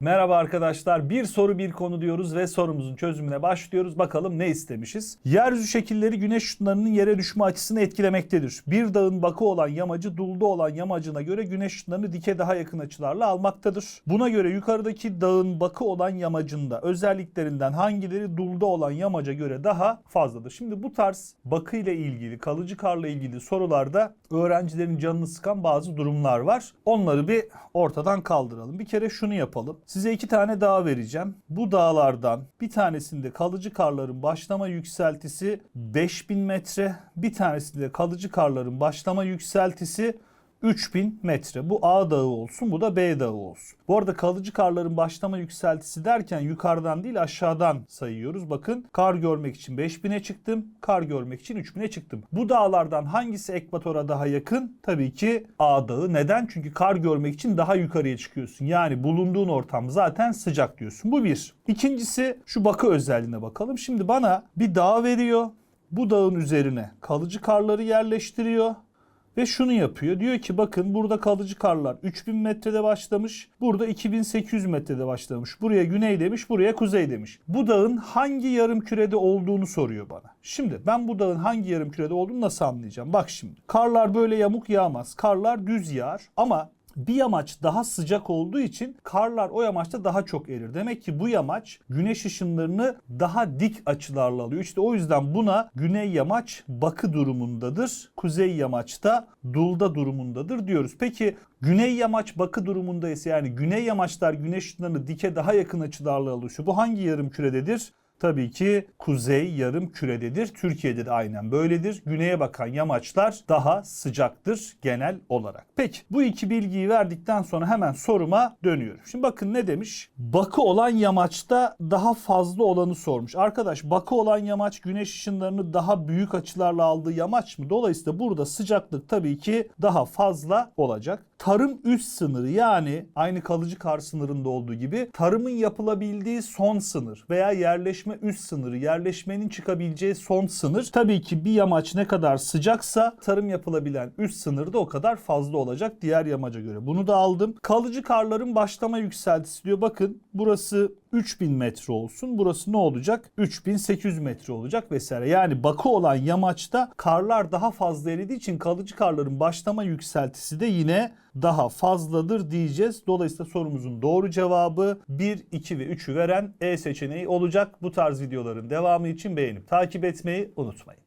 Merhaba arkadaşlar. Bir soru bir konu diyoruz ve sorumuzun çözümüne başlıyoruz. Bakalım ne istemişiz? Yeryüzü şekilleri güneş ışınlarının yere düşme açısını etkilemektedir. Bir dağın bakı olan yamacı dulda olan yamacına göre güneş ışınlarını dike daha yakın açılarla almaktadır. Buna göre yukarıdaki dağın bakı olan yamacında özelliklerinden hangileri dulda olan yamaca göre daha fazladır? Şimdi bu tarz bakı ile ilgili, kalıcı karla ilgili sorularda öğrencilerin canını sıkan bazı durumlar var. Onları bir ortadan kaldıralım. Bir kere şunu yapalım. Size iki tane dağ vereceğim. Bu dağlardan bir tanesinde kalıcı karların başlama yükseltisi 5000 metre. Bir tanesinde kalıcı karların başlama yükseltisi 3000 metre. Bu A dağı olsun, bu da B dağı olsun. Bu arada kalıcı karların başlama yükseltisi derken yukarıdan değil aşağıdan sayıyoruz. Bakın kar görmek için 5000'e çıktım, kar görmek için 3000'e çıktım. Bu dağlardan hangisi ekvatora daha yakın? Tabii ki A dağı. Neden? Çünkü kar görmek için daha yukarıya çıkıyorsun. Yani bulunduğun ortam zaten sıcak diyorsun. Bu bir. İkincisi şu bakı özelliğine bakalım. Şimdi bana bir dağ veriyor. Bu dağın üzerine kalıcı karları yerleştiriyor. Ve şunu yapıyor. Diyor ki bakın burada kalıcı karlar 3000 metrede başlamış. Burada 2800 metrede başlamış. Buraya güney demiş, buraya kuzey demiş. Bu dağın hangi yarım kürede olduğunu soruyor bana. Şimdi ben bu dağın hangi yarım kürede olduğunu nasıl anlayacağım? Bak şimdi. Karlar böyle yamuk yağmaz. Karlar düz yağar ama bir yamaç daha sıcak olduğu için karlar o yamaçta daha çok erir. Demek ki bu yamaç güneş ışınlarını daha dik açılarla alıyor. İşte o yüzden buna güney yamaç bakı durumundadır. Kuzey yamaçta dulda durumundadır diyoruz. Peki güney yamaç bakı durumundaysa yani güney yamaçlar güneş ışınlarını dike daha yakın açılarla alıyor. Bu hangi yarım kürededir? Tabii ki kuzey yarım kürededir. Türkiye'de de aynen böyledir. Güneye bakan yamaçlar daha sıcaktır genel olarak. Peki bu iki bilgiyi verdikten sonra hemen soruma dönüyorum. Şimdi bakın ne demiş? Bakı olan yamaçta daha fazla olanı sormuş. Arkadaş bakı olan yamaç güneş ışınlarını daha büyük açılarla aldığı yamaç mı? Dolayısıyla burada sıcaklık tabii ki daha fazla olacak. Tarım üst sınırı yani aynı kalıcı kar sınırında olduğu gibi tarımın yapılabildiği son sınır veya yerleşme üst sınırı, yerleşmenin çıkabileceği son sınır. Tabii ki bir yamaç ne kadar sıcaksa tarım yapılabilen üst sınır da o kadar fazla olacak diğer yamaca göre. Bunu da aldım. Kalıcı karların başlama yükseltisi diyor. Bakın burası 3000 metre olsun. Burası ne olacak? 3800 metre olacak vesaire. Yani bakı olan yamaçta karlar daha fazla eridiği için kalıcı karların başlama yükseltisi de yine daha fazladır diyeceğiz. Dolayısıyla sorumuzun doğru cevabı 1, 2 ve 3'ü veren E seçeneği olacak. Bu tarz videoların devamı için beğenip takip etmeyi unutmayın.